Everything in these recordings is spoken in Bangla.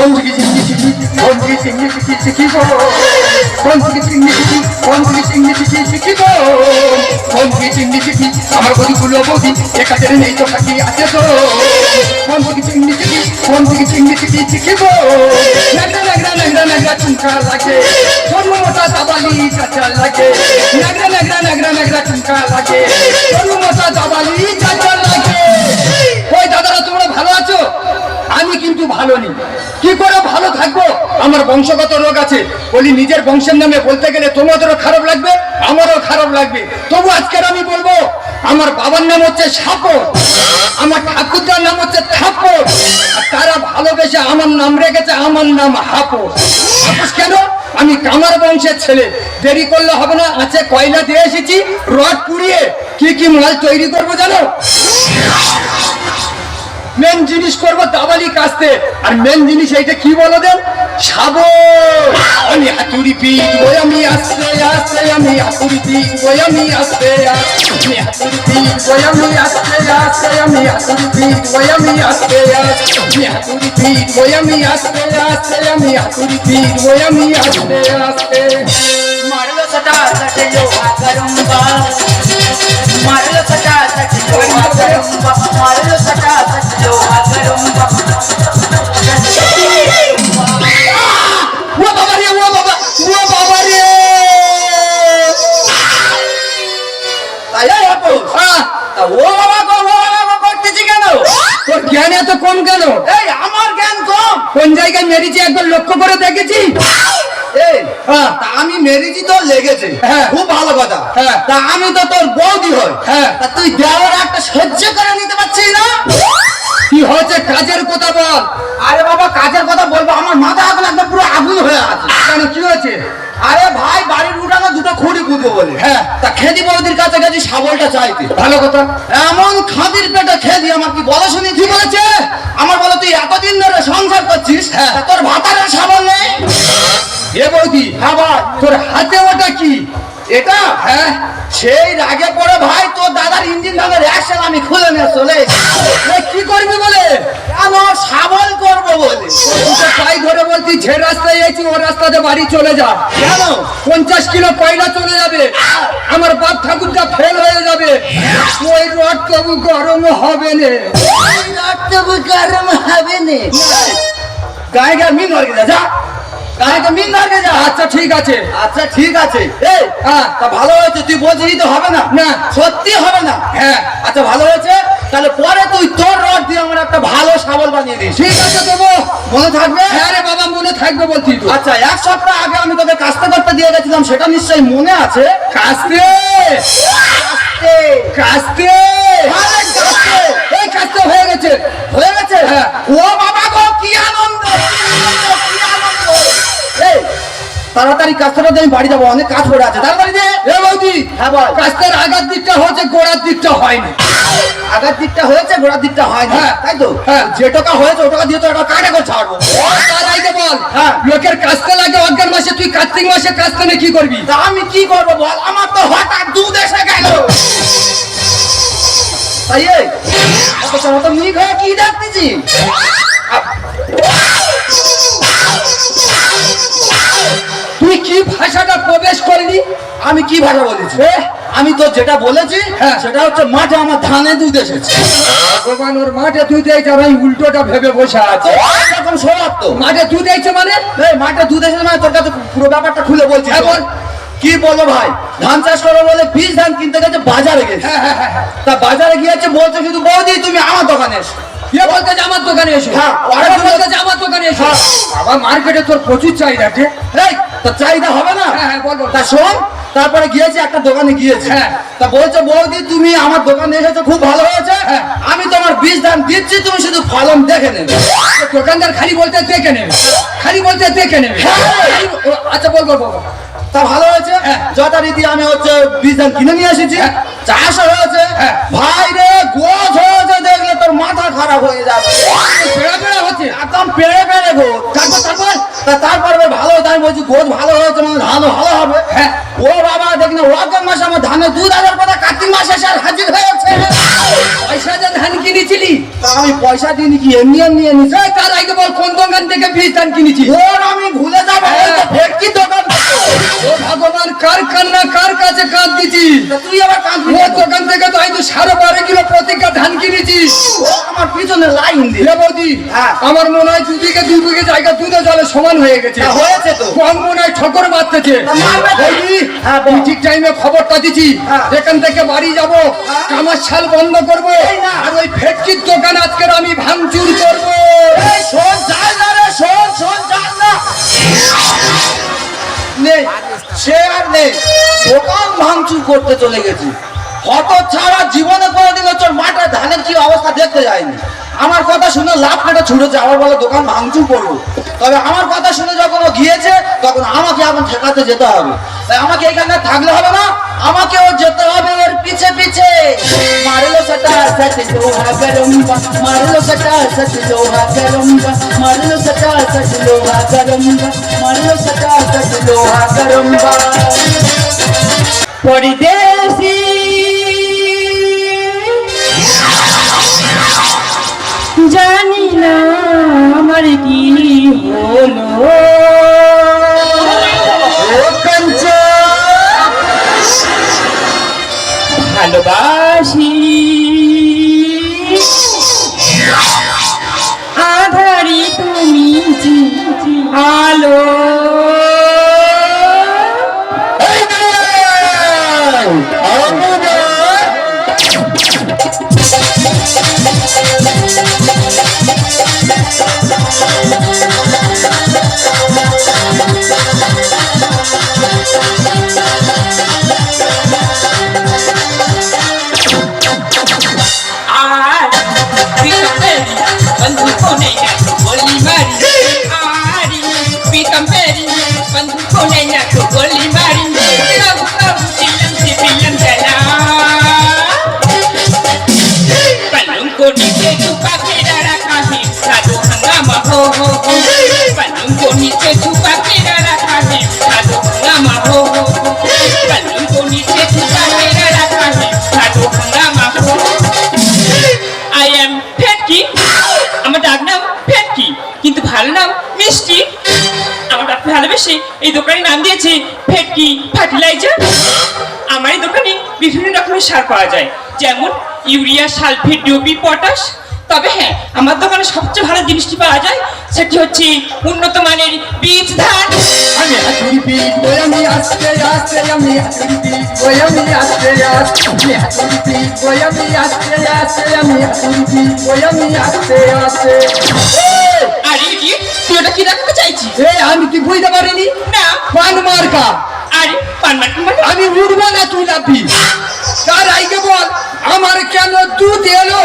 কোন থেকে চিংড়ি কোন থেকে চিংড়ি শিখি শিখি গো কোন থেকে চিংড়ি কোন থেকে চিংড়ি শিখি শিখি গো কোন থেকে চিংড়ি শিখি আমার গদিগুলো বৌদি একাদের নেই তো আছে তো কোন থেকে চিংড়ি কোন থেকে চিংড়ি শিখি শিখি গো নাগরা নাগরা নাগরা নাগরা চুমকা লাগে মোটা দাবালি কাঁচা লাগে নাগরা নাগরা নাগরা নাগরা চুমকা লাগে জন্ম মোটা দাবালি কাঁচা লাগে ওই দাদারা তোমরা ভালো আছো আমি কিন্তু ভালো নেই। কি করে, ভালো থাকব আমার বংশগত রোগ আছে। বলি, নিজের বংশের নামে বলতে গেলে তোমাদেরও খারাপ লাগবে, আমারও খারাপ লাগবে। তবু আজকের আমি বলব, আমার বাবার নাম হচ্ছে সাপর আমার ঠাকুরদার নাম হচ্ছে থাপ্পর আর তারা ভালোবেসে আমার নাম রেখেছে, আমার নাম হাপস হাপস কেন? আমি কামার বংশের ছেলে। দেরি করলে হবে না, আছে কয়লা দিয়ে এসেছি, রড পুড়িয়ে কি কি মাল তৈরি করব জানো? জিনিস করব দাবালি কাস্তে আর মেন জিনিস এইটা কি বলো দেন? সাবর। আমি হাতুড়ি পিটবো আমি আস্তে আস্তে, আমি হাতুড়ি পিটবো আমি আস্তে আস্তে, হাতুড়ি পিটবো আমি আস্তে আস্তে, আমি হাতুড়ি পিটবো আমি আস্তে আস্তে, হাতুড়ি পিটবো আমি আমি হাতুড়ি পিটবো আমি আস্তে আস্তে। সটা সটে লোহা করুম্বা ও বাবা বাবা আপু। হ্যাঁ। ও বাবা গো ও বাবা করতেছি কেন? তোর জ্ঞান এত কম কেন? এই আমার জ্ঞান কম। কোন জায়গায় মেরেছি একবার লক্ষ্য করে দেখেছি? আমি মেরেছি তো লেগেছে। হ্যাঁ। খুব ভালো কথা। হ্যাঁ। তা আমি তো তোর বৌদি হই। হ্যাঁ। তা তুই দেওয়ার একটা সহ্য করে নিতে পারছিস না? কি হয়েছে? কাজের কথা বল। আরে বাবা কাজের কথা বলব। আমার মাথা এখন একদম পুরো আগুন হয়ে আছে। কেন কি হয়েছে? আরে ভাই বাড়ির উঠানো দুটো খুঁড়ি পুঁতবো বলে। হ্যাঁ। তা খেদি বৌদির কাছে গেছি শাবলটা চাইতে। ভালো কথা। এমন খাদির পেটে খেদি আমার কি বলো শুনি কি বলেছে? আমার বলো তুই এতদিন ধরে সংসার করছিস? হ্যাঁ। তোর ভাতারের শাবল নেই? এ বৌদি হ্যাঁ তোর হাতে ওটা কি? এটা? হ্যাঁ? সেই রাগে পড়ে ভাই তোর দাদার ইঞ্জিন ধানের অ্যাকশন আমি খুলে নিয়ে চলে এসেছি। কি করবি বলে? কেন শাবল করব বলে। তুই পাই ধরে বলছি যে রাস্তায় যাচ্ছি ও রাস্তাতে বাড়ি চলে যা। কেন? পঞ্চাশ কিলো কয়লা চলে যাবে। আমার বাপ ঠাকুরটা ফেল হয়ে যাবে। ওই রড তবু গরম হবে না। রড তবু গরম হবে না। গায়ে গায়ে মিন যা। আচ্ছা ঠিক আছে। আচ্ছা ঠিক আছে। এই হ্যাঁ তা ভালো হয়েছে তুই বলছিস তো হবে না? না। সত্যি হবে না? হ্যাঁ। আচ্ছা ভালো হয়েছে? তাহলে পরে তুই তোর রড দিয়ে আমার একটা ভালো শাবল বানিয়ে দিস। ঠিক আছে দেবো। মনে থাকবে? হ্যাঁ রে বাবা মনে থাকবে বলছি আচ্ছা এক সপ্তাহ আগে আমি তোকে কাস্তে করতে দিয়ে গেছিলাম সেটা নিশ্চয়ই মনে আছে? কাস্তে? কাস্তে। কাস্তে? কাস্তে। এই কাস্তে হয়ে গেছে। হয়ে গেছে? হ্যাঁ। ও বাবা তাড়াতাড়ি কাজটা আমি বাড়ি যাব অনেক কাজ পড়ে আছে। তাড়াতাড়ি দে। এ বৌদি হ্যাঁ বল। কাস্তের আগার দিকটা হচ্ছে গোড়ার দিকটা হয়নি। আগের দিকটা হয়েছে গোড়ার দিকটা হয়নি? হ্যাঁ। তাই তো? হ্যাঁ। যে টাকা হয়েছে ও টাকা দিয়ে তো একটা কাটে করে ছাড়বো। তার আগে বল হ্যাঁ। লোকের লাগে অজ্ঞান মাসে তুই কার্তিক মাসে নিয়ে কি করবি? তা আমি কি করব বল? আমার তো হঠাৎ দুধ এসে গেল। তাই এত সময় তো হয়ে কি কি ভাষাটা প্রবেশ করলি আমি কি ভাষা বলেছি? আমি তো যেটা বলেছি হ্যাঁ। সেটা হচ্ছে মাঠে আমার ধানে দুধ এসেছে। ভগবান ওর মাঠে দিয়েছে আর আমি উল্টোটা ভেবে বসে আছে। এরকম শোনার তো মাঠে তুই দিয়েছে মানে? এই মাঠে দুধ এসেছে মানে তোর কাছে পুরো ব্যাপারটা খুলে বলছি হ্যাঁ, তো। বল। কি বলো ভাই ধান চাষ করো বলে বীজ ধান কিনতে গেছে বাজারে গেছে। হ্যাঁ হ্যাঁ হ্যাঁ তা বাজারে গিয়েছে বলছে শুধু বৌদি তুমি আমার দোকানে এসো। কে বলতে যে আমার দোকানে এসো? হ্যাঁ, আমার দোকানে এসো? আবার মার্কেটে তোর প্রচুর চাহিদা আছে। তা চাহিদা হবে না হ্যাঁ হ্যাঁ। তা শোন তারপরে গিয়েছি একটা দোকানে গিয়েছি হ্যাঁ। তা বলছে বৌদি তুমি আমার দোকানে এসেছ খুব ভালো হয়েছে হ্যাঁ। আমি তোমার বীজ ধান দিচ্ছি তুমি শুধু ফলন দেখে নেবে দোকানদার খালি বলতে দেখে নেবে খালি বলতে দেখে নেবে হ্যাঁ। আচ্ছা বল বল বল বল। তা ভালো হয়েছে হ্যাঁ। যথারীতি আমি হচ্ছে বীজ ধান কিনে নিয়ে এসেছি চাষ হয়েছে হ্যাঁ। ভাই রে গোছ হয়েছে দেখলে তোর মাথা খারাপ হয়ে যাবে পেড়া পেড়া একদম পেড়ে পেড়ে গো। তারপর তারপর তারপর ভালো হয়েছে আমি বলছি গোছ ভালো হয়েছে ধানও ভালো হবে। হ্যাঁ। ও বাবা দেখ না অজ্ঞান মাসে আমার ধানের দুধ হাজার কথা কার্তিক মাসে এসে হাজির হয়েছে পয়সা যে ধান কিনেছিলি? তা আমি পয়সা দিইনি কি এমনি এমনি এনেছি তার আগে বল কোন দোকান থেকে বীজ ধান কিনেছিস? ওর আমি ভুলে যাব ভেটকি দোকান। ও ভগবান কার কান্না কার কাছে কাঁদ তুই আবার দোকান থেকে তো হয়তো সাড়ে বারো কিলো প্রতিকা ধান কিনেছিস। আমার পিছনে লাইন দিয়ে রে বৌদি হ্যাঁ। আমার মনে হয় দুদিকে দুই বিঘে জায়গা দুধে জলে সমান হয়ে গেছে। হয়েছে তো। কম মনে হয় ঠকর মারতেছে হ্যাঁ, ঠিক টাইমে খবরটা দিছি। হ্যাঁ। এখান থেকে বাড়ি যাব হ্যাঁ। কামার শাল বন্ধ করব। এই না। আর ওই ফেটকির দোকান আজকের আমি ভাঙচুর করব। এই শোন যাই না রে শোন শোন যাস না। নেই। সে আর নেই। দোকান ভাঙচুর করতে চলে গেছি। হত ছাড়া জীবনে কোনোদিন হচ্ছে মাঠে ধানের কি অবস্থা দেখতে যায়নি। আমার কথা শুনে লাভ কাটা ছুটে যাওয়ার বলে, দোকান ভাঙচুর করব। তবে আমার কথা শুনে যখন গিয়েছে, তখন আমাকে এখন ঠেকাতে যেতে হবে। তাই আমাকে এখানে থাকলে হবে না, আমাকেও যেতে হবে এর পিছে পিছে। পরিদেশী ভালো নাম মিষ্টি। আমার ভালোবেসে এই দোকানের নাম দিয়েছে ফেটকি ফার্টিলাইজার আমার এই দোকানে বিভিন্ন রকমের সার পাওয়া যায়, যেমন ইউরিয়া, সালফেট ডিওপি পটাশ। তবে হ্যাঁ আমার দোকানে সবচেয়ে ভালো জিনিসটি পাওয়া যায় সেটি হচ্ছে উন্নত মানের বীজ ধান। আমি হাতুড়ি পিট ওই আমি আস্তে আস্তে আমি হাতুড়ি পিট ওই আমি আস্তে আস্তে আমি হাতুড়ি পিট ওই আমি আস্তে আস্তে আমি হাতুড়ি পিট ওই আমি আস্তে আস্তে এই, আর তুই ওটা কি রাখতে আমি কি বুঝতে পারিনি? না। পান মার্কা। আরে পান মার্কা মানে? আমি উঠবো না তুই লাভবি তার আগে বল আমার কেন দুধ এলো?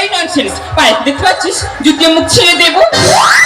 এই ননসেন্স পায়ে দেখতে পাচ্ছিস? জুতিয়ে মুখ ছেড়ে দেবো।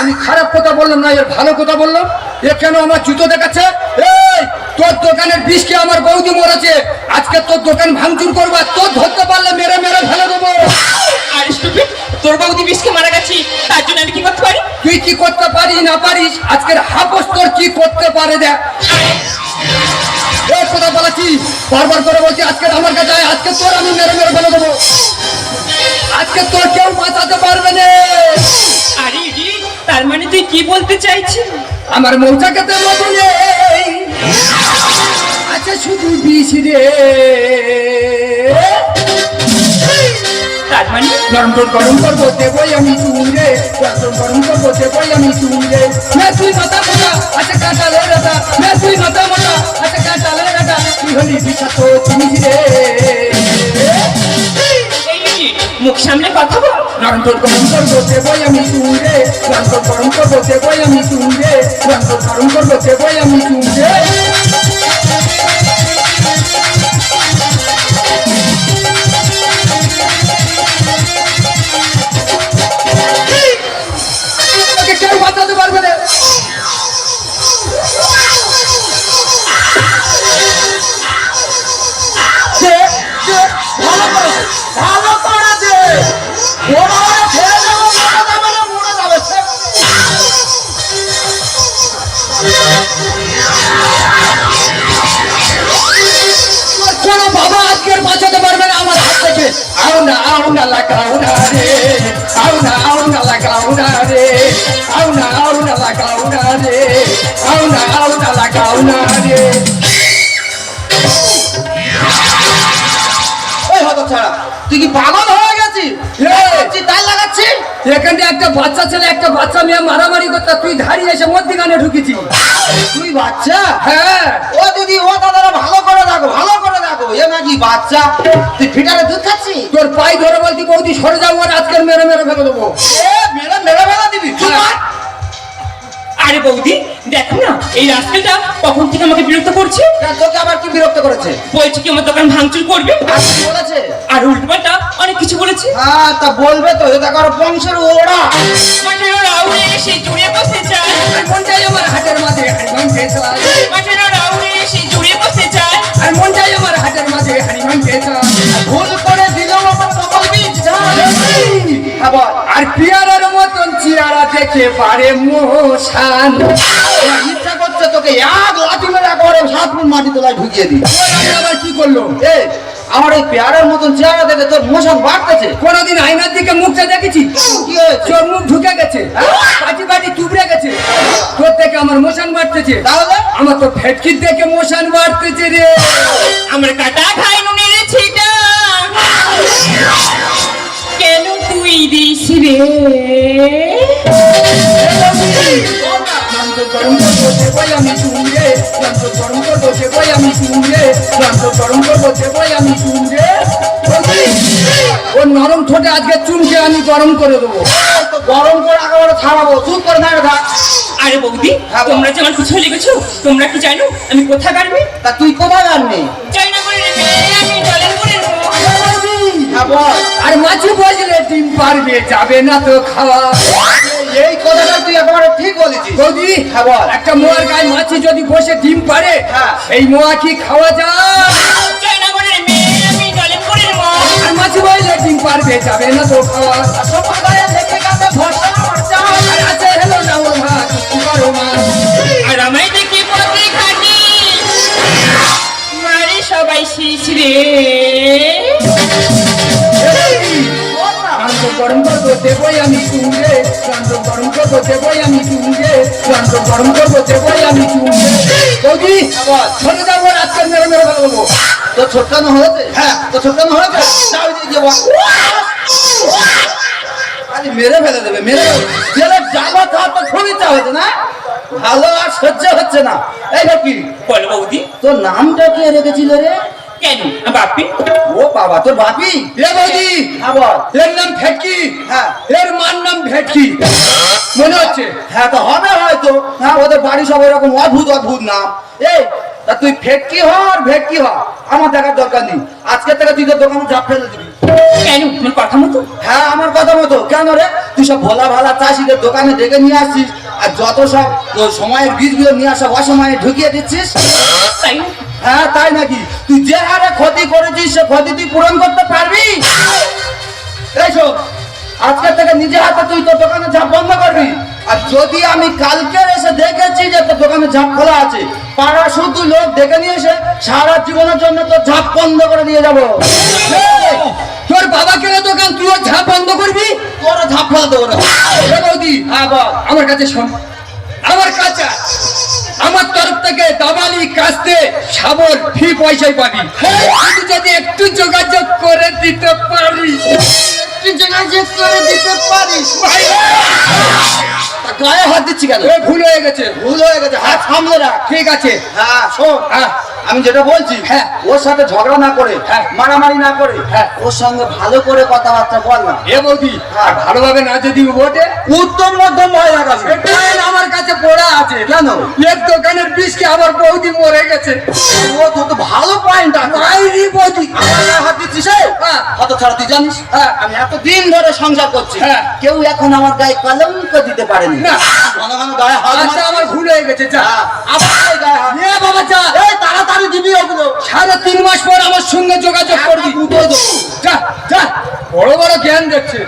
আমি খারাপ কথা বললাম না এর ভালো কথা বললাম। এ কেন আমার জুতো দেখাচ্ছে? এই তোর দোকানের বিষকে আমার বৌদি মরেছে। আজকে তোর দোকান ভাঙচুর করব তোর ধরতে পারলে মেরে মেরে ফেলে দেবো। আর স্টুপিড তোর বৌদি বিষকে মারা গেছি তার জন্য আমি কি করতে পারি? তুই কি করতে পারিস না পারিস? আজকের হাপস তোর কি করতে পারে দেখ। এই কথা বলেছি বারবার করে বলছি আজকে আমার কাছে আজকে তোর আমি মেরে মেরে ফেলে দেবো। আজকে তোর কেউ বাঁচাতে পারবে না। আরে তার মানে তুই কি বলতে চাইছিস? আমার মৌচাকেতে মতো নেই। আছে শুধু বিষ রে। তার মানে? গরম তোর গরম করব দেবই আমি চুমরে। গরম তোর গরম করব দেবই আমি চুমরে। মে তুই মাথা মোটা আছে কাঁটালে রাতা মে তুই মাথা মোটা হলি বিষাক্ত জিনিস রে এই রে, মুখ সামনে কথা বল। গরম তোর গরম করব দেবই আমি চুমরে গরম তোর গরম করব দেবই আমি চুমরে গরম গরম করব দেবই আমি চুমরে लगाऊ ना তুই কি পাগল হয়ে গেছিস তাই লাগাচ্ছিস এখানে একটা বাচ্চা ছেলে একটা বাচ্চা মেয়ে মারামারি করতে তুই ধাড়ি এসে মধ্যিখানে ঢুকেছিস তুই বাচ্চা হ্যাঁ। ও দিদি, ও দাদা নাকি বাচ্চা? তুই ফিটারে দুধ খাচ্ছিস? তোর পাই ধরে বলতি বৌদি সরে যাব আর আজকের মেরে মেরে ফেলে দেবো। মেরে মেরে ফেলা দিবি আরে বৌদি দেখো না এই রাস্তাটা কখন থেকে আমাকে বিরক্ত করছে? তোকে আবার কি বিরক্ত করেছে? বলছে কি আমার দোকান ভাঙচুর করবে? বলেছে? আর উল্টোপাল্টা অনেক কিছু বলেছে। হ্যাঁ তা বলবে তো এটা কারও বংশের ওরা মাঠের রাউরে এসে জুড়ে বসে যায়। আর মন চাই আমার হাতের মাঝে হানিমান পেয়েছা মাঠের রাউরে এসে জুড়ে বসে যায়। আর মন চাই ভুল করে দিলাম আমার কপাল বীজ হ্যাঁ বল আর পিয়ারার মতন চিয়ারা দেখে পারে মোশান। ইচ্ছা করছে তোকে এক লাঠি মেরে একেবারে সাত ফুট মাটি তোলায় ঢুকিয়ে দিই। আবার কি করল? এ আমার এই পেয়ারের মতন চেহারা দেখে তোর মোশন বাড়তেছে। কোনোদিন আয়নার দিকে মুখটা দেখেছি চোর মুখ ঢুকে গেছে চুবড়ে গেছে। তোর থেকে আমার মোশন বাড়তেছে। তাহলে? আমার তো ফেটকির দেখে মোশন বাড়তেছে রে। আমার কাটা খাই করব দেবই আমি চুমরে ও নরম ঠোঁটে আজকে চুমকে আমি গরম করে দেবো। তো গরম করে একেবারে ছাড়াবো চুপ করে না থাক। আরে বৌদি তোমরা যে আমার পিছনে লেগেছো তোমরা কি জানো আমি কোথায় গাড়বে তা তুই কোথায় জানবি চাই না করে আমি জলের করে হ্যাঁ আর মাছি বসলে ডিম পারবে যাবে না তো খাওয়া। এই কথাটা তুই একেবারে ঠিক বলেছিস। বৌদি হ্যাঁ, বল। একটা মোয়ার গায়ে মাছি যদি বসে ডিম পারে হ্যাঁ। এই মোয়া কি খাওয়া যায়? আর মাছি ডিম পারবে যাবে না তো খাওয়া। সম্প্রদায়ের থেকে কাছে ভরসা আমার চাই। আর আছে হেলো না ওর ভাত করো মা। আর আমায় দেখে পথে খাটি মারে সবাই শেষ দেবই আমি চুমরে যন্ত্র গরম করব দেবই আমি চুমরে যন্ত্র গরম করব দেবই আমি চুমরে বৌদি যাব মেরে মেরে দেবো তোর ছোটকানো হয়েছে হ্যাঁ। তোর ছোটকানো হয়েছে। আরে মেরে ফেলে দেবে মেরে। জেলে তো না? ভালো আর সহ্য হচ্ছে না। এই বাকি বলো বৌদি। তোর নামটা কে রেখেছিল রে? কেন? বাপি? ও বাবা তোর বাপি? এ বৌদি! হ্যাঁ এর নাম হ্যাঁ। মার ভেটকি মনে হচ্ছে হ্যাঁ তো হবে হয়তো। হ্যাঁ ওদের বাড়ি সব এরকম অদ্ভুত অদ্ভুত নাম। এই তা তুই ফেটকি হ আর ভেটকি হ আমার দেখার দরকার নেই। আজকে থেকে তুই দোকানে ফেলে দিবি। কেন? তোমার কথা মতো? হ্যাঁ আমার কথা মতো। কেন রে? তুই সব ভোলা ভালা চাষিদের দোকানে ডেকে নিয়ে আসছিস আর যত সব তোর সময়ের বীজগুলো নিয়ে আসা অসময়ে ঢুকিয়ে দিচ্ছিস? তাই হ্যাঁ তাই নাকি? তুই যে হারে ক্ষতি করেছিস সে ক্ষতি তুই পূরণ করতে পারবি? এই শোন আজকে থেকে নিজে হাতে তুই তোর দোকানে ঝাপ বন্ধ করবি। আর যদি আমি কালকে এসে দেখেছি যে তোর দোকানে ঝাপ খোলা আছে পাড়া শুধু লোক ডেকে নিয়ে এসে সারা জীবনের জন্য তোর ঝাপ বন্ধ করে দিয়ে যাব। তোর বাবা কেন দোকান তুইও ঝাঁপ বন্ধ করবি? তোর ঝাপ ফেলা দেবো না বৌদি হ্যাঁ আমার কাছে শোন। আমার কাছে আমার তরফ থেকে দাবালি কাস্তে সাবল ফি পয়সায় পাবি। তুই যদি একটু যোগাযোগ করে দিতে পারিস। তুই যোগাযোগ করে দিতে পারিস। তা গায়ে হাত দিচ্ছি কেন? এ ভুল হয়ে গেছে ভুল হয়ে গেছে। হাত সামলে রাখ। ঠিক আছে। হ্যাঁ শোন। হ্যাঁ। আমি যেটা বলছি হ্যাঁ। ওর সাথে ঝগড়া না করে হ্যাঁ। মারামারি না করে হ্যাঁ। ওর সঙ্গে ভালো করে কথাবার্তা বল না এ বৌদি আর ভালোভাবে না যদি ওঠে উত্তম মধ্যম ভয় লাগাবি আমার কাছে পড়া আছে কেন এক দোকানের বিষকে আমার বৌদি মরে গেছে ও তো তো ভালো পয়েন্ট মাইরি বৌদি আমার হাত দিচ্ছিস? হ্যাঁ। কত ছাড়া তুই জানিস হ্যাঁ। আমি এত দিন ধরে সংসার করছি হ্যাঁ। কেউ এখন আমার গায়ে কলঙ্ক দিতে পারেনি না। ঘন ঘন গায়ে হাত আচ্ছা আমার ভুল হয়ে গেছে যা হ্যাঁ। আবার এই গায়ে হাত। এ বাবা যা এই তাড়াতাড়ি দিবি সাড়ে তিন মাস পর আমার সঙ্গে যোগাযোগ করবি। দুটোই দেবো। যা যা। বড় বড় জ্ঞান দেখছে।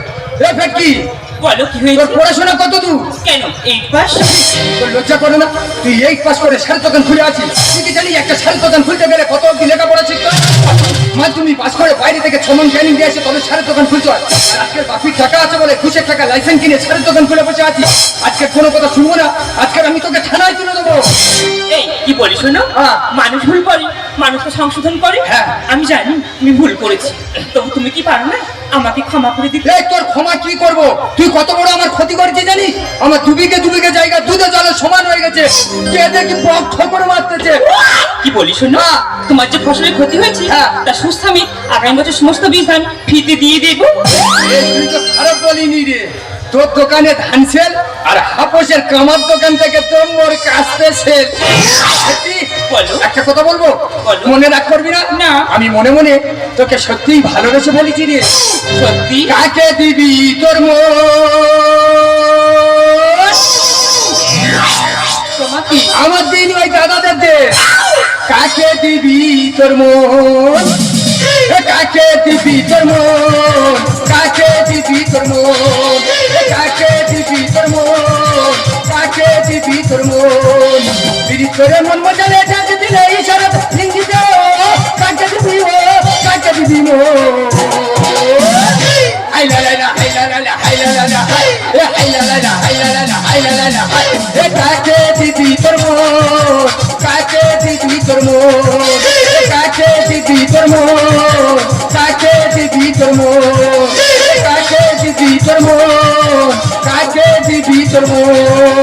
বলো কি তোর হয়েছে পড়াশোনা কত দূর? কেন? এইট পাস লজ্জা করে না? তুই এইট পাস করে সার দোকান খুলে আছিস? তুই কি জানিস একটা সার দোকান খুলতে গেলে কত অব্দি লেখাপড়া শিখতে হয়? মাধ্যমিক পাস করে বাইরে থেকে ছমন ট্রেনিং দিয়ে আসে তবে সারের দোকান খুলতে হয় আর? আজকের বাপির টাকা আছে বলে ঘুষের টাকা লাইসেন্স কিনে দোকান খুলে বসে আছিস? আজকে কোনো কথা শুনব না। আজকে আমি তোকে থানায় তুলে কি বলি শোনো? হ্যাঁ। মানুষ ভুল করে মানুষ তো সংশোধন করে। হ্যাঁ। আমি জানি আমি ভুল করেছি। তবু তুমি কি পারো না? আমাকে ক্ষমা করে দিতে। তোর ক্ষমা কি করব? তুই কত বড় আমার ক্ষতি করেছিস জানিস? আমার দুবিঘে দুবিঘে জায়গা দুধে জলে সমান হয়ে গেছে। কে দেখি বক ঠোকর মারতেছে? কি বলি শোনো? হ্যাঁ। তোমার যে ফসলের ক্ষতি হয়েছে হ্যাঁ। তা সুস্থ আমি আগামী বছর সমস্ত বীজ ধান ফিতে দিয়ে দেবো। তুই তো খারাপ বলিনি রে। তোর দোকানে ধান সেল আর হাপসের কামার দোকান থেকে তোর মোর কাস্তে সেল। একটা কথা বলব? বলো। মনে রাখ করবি না? না। আমি মনে মনে তোকে সত্যিই ভালোবেসে বলেছি রে। সত্যি? কাকে দিবি তোর আমার দিন ওই দাদাদের দে। কাকে দিবি তোর মন কাকে দিবি তোর মন? কাকে দিবি তোর মন? কাকে দিবি তোর মন? কাকে দিবি তোর মন? বিড়ি করে মন মজালে যাতে দিলে ইশারা কাকে